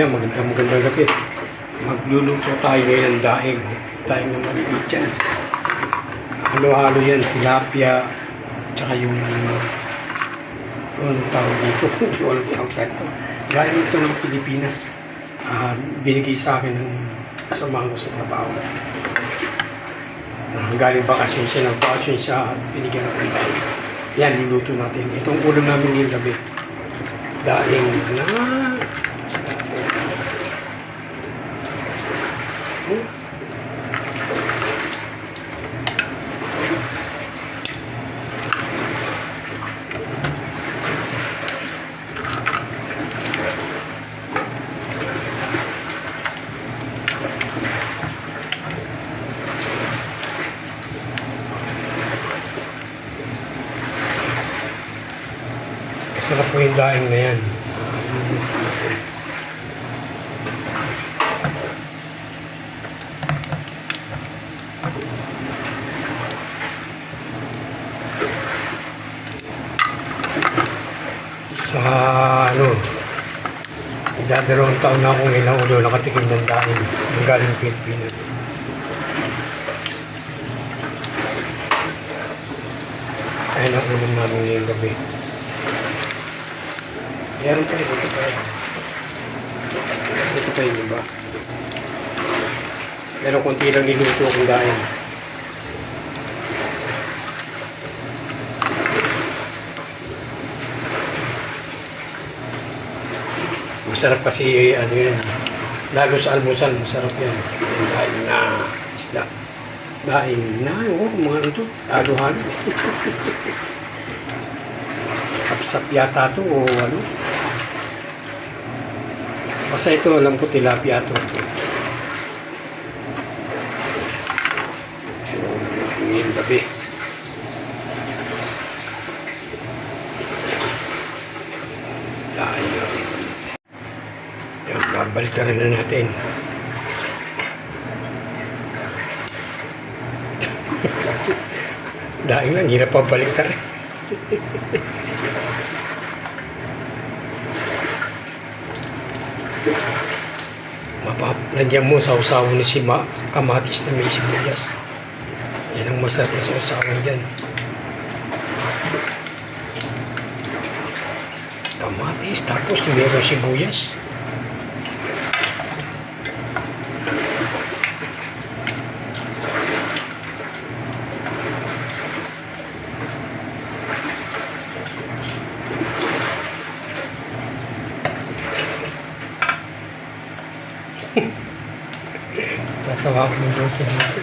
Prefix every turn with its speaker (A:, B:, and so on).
A: Yan, magandang magandang gabi. Magluluto tayo ngayon ng daing. Daing na maliliit yan. Halo-halo yan, tilapia, tsaka yung ito anong tawag dito, hindi ko alam tawag sa ito. Galing ito ng Pilipinas. Ah, binigay sa akin ng kasamahan ko sa trabaho. Ah, galing bakasyon siya, nagbakasyon siya at binigyan ako ng daing. Yan, luluto natin. Itong ulam namin ngayong gabi. Daing na isda ito. Masarap po yung daing na yan. Sa ano, dadalawang taon na akong ilang ulo nakatikim ng daing ng galing Pilipinas. Ayan ang ulam namin ngayong gabi. Meron pa rin, ito pa rin. Ito pa yun, diba? Pero konti lang niluto akong daing. Masarap kasi ano yun. Lalo sa almusal, masarap yan. Yung na isda. Daing na, oh, mga ano to, halo-halo. Sapsap yata to o ano. Basta ito, alam ko tilapia to. Hello, ngayong gabi. Tayo. Babalik na natin. Dahil lang, hirap pa balik rin. Mapap, lagyan mo sa usawan ni si Ma, kamatis na may sibuyas. Yan ang masarap na sa usawan dyan. Kamatis, tapos meron sibuyas. Tatawa ako ng doon dito.